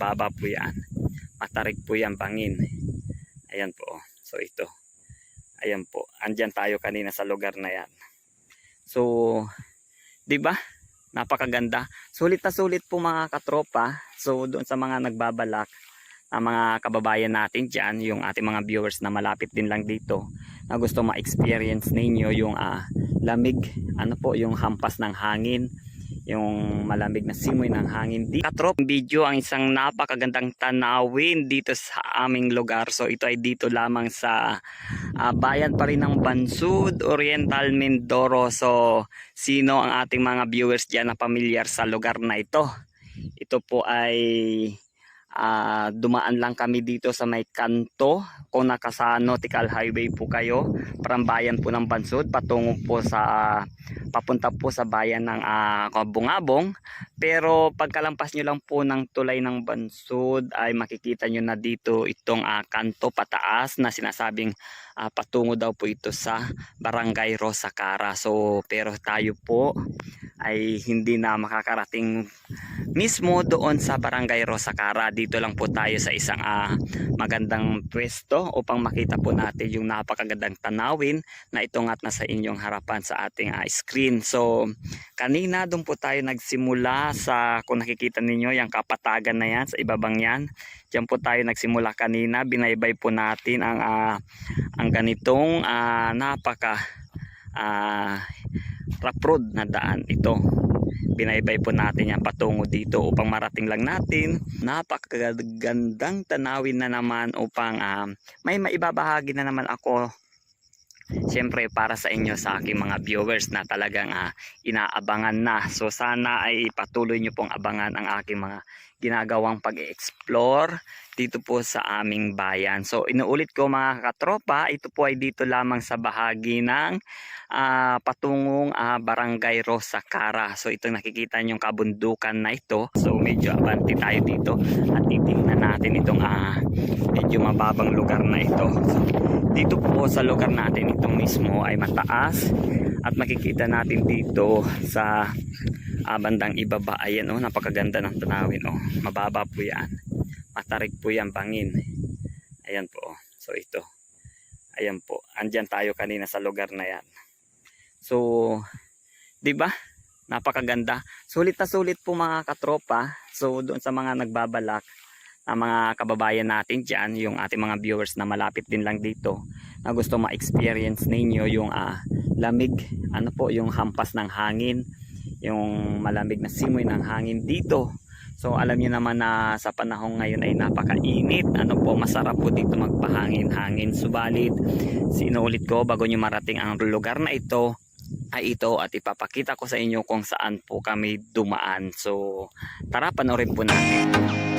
mababa po yan. Matarik po yan bangin. Ayan po. oh. So ito. Ayan po. Andyan tayo kanina sa lugar na yan. So, 'di ba? Napakaganda. Sulit na sulit po mga katropa. So doon sa mga nagbabalak ang mga kababayan natin dyan, yung ating mga viewers na malapit din lang dito, na gusto ma-experience ninyo yung ah, lamig, ano po, yung hampas ng hangin, yung malamig na simoy ng hangin. Di katrop video ang isang napakagandang tanawin dito sa aming lugar. So ito ay dito lamang sa ah, bayan pa rin ng Bansud, Oriental Mindoro. So sino ang ating mga viewers diyan na pamilyar sa lugar na ito? Ito po ay ah, dumaan lang kami dito sa may kanto. Kung nakasa Nautical Highway po kayo from bayan po ng Bansud patungo po sa papunta po sa bayan ng ah, Bungabong pero pagkalampas nyo lang po ng tulay ng Bansud ay makikita nyo na dito itong ah, kanto pataas na sinasabing ah, patungo daw po ito sa Barangay Rosacara so pero tayo po ay hindi na makakarating mismo doon sa Barangay Rosacara. Dito lang po tayo sa isang ah, magandang pwesto upang makita po natin yung napakagandang tanawin na ito nga't nasa inyong harapan sa ating ah, screen. So, kanina doon po tayo nagsimula sa, kung nakikita ninyo, yung kapatagan na yan, sa ibabang yan. Diyan po tayo nagsimula kanina. Binaybay po natin ang, ah, ang ganitong ah, napaka ah, rough road na daan ito binaybay po natin yan patungo dito upang marating lang natin napakagandang tanawin na naman upang ah, may maibabahagi na naman ako Siyempre para sa inyo sa aking mga viewers na talagang ah, inaabangan na. So sana ay patuloy nyo pong abangan ang aking mga ginagawang pag-explore dito po sa aming bayan. So inuulit ko mga katropa, ito po ay dito lamang sa bahagi ng ah, patungong ah, Barangay Rosa Cara. So ito nakikita yung kabundukan na ito. So medyo abante tayo dito at titingnan natin itong ah, medyo mababang lugar na ito. So, dito po sa lugar natin ito mismo ay mataas at makikita natin dito sa ah, bandang ibaba ayan oh napakaganda ng tanawin oh. Mababa po yan. Matarik po yan bangin. Ayan po oh. so ito. Ayan po. Andyan tayo kanina sa lugar na yan. So di ba? Napakaganda. Sulit na sulit po mga katropa. So doon sa mga nagbabalak na mga kababayan natin dyan, yung ating mga viewers na malapit din lang dito, na gusto ma-experience ninyo yung ah, lamig, ano po, yung hampas ng hangin, yung malamig na simoy ng hangin dito. So alam niyo naman na sa panahon ngayon ay napakainit. Ano po, masarap po dito magpahangin-hangin. Subalit, sinulit ko bago nyo marating ang lugar na ito, ay ito at ipapakita ko sa inyo kung saan po kami dumaan. So, tara panoorin po natin.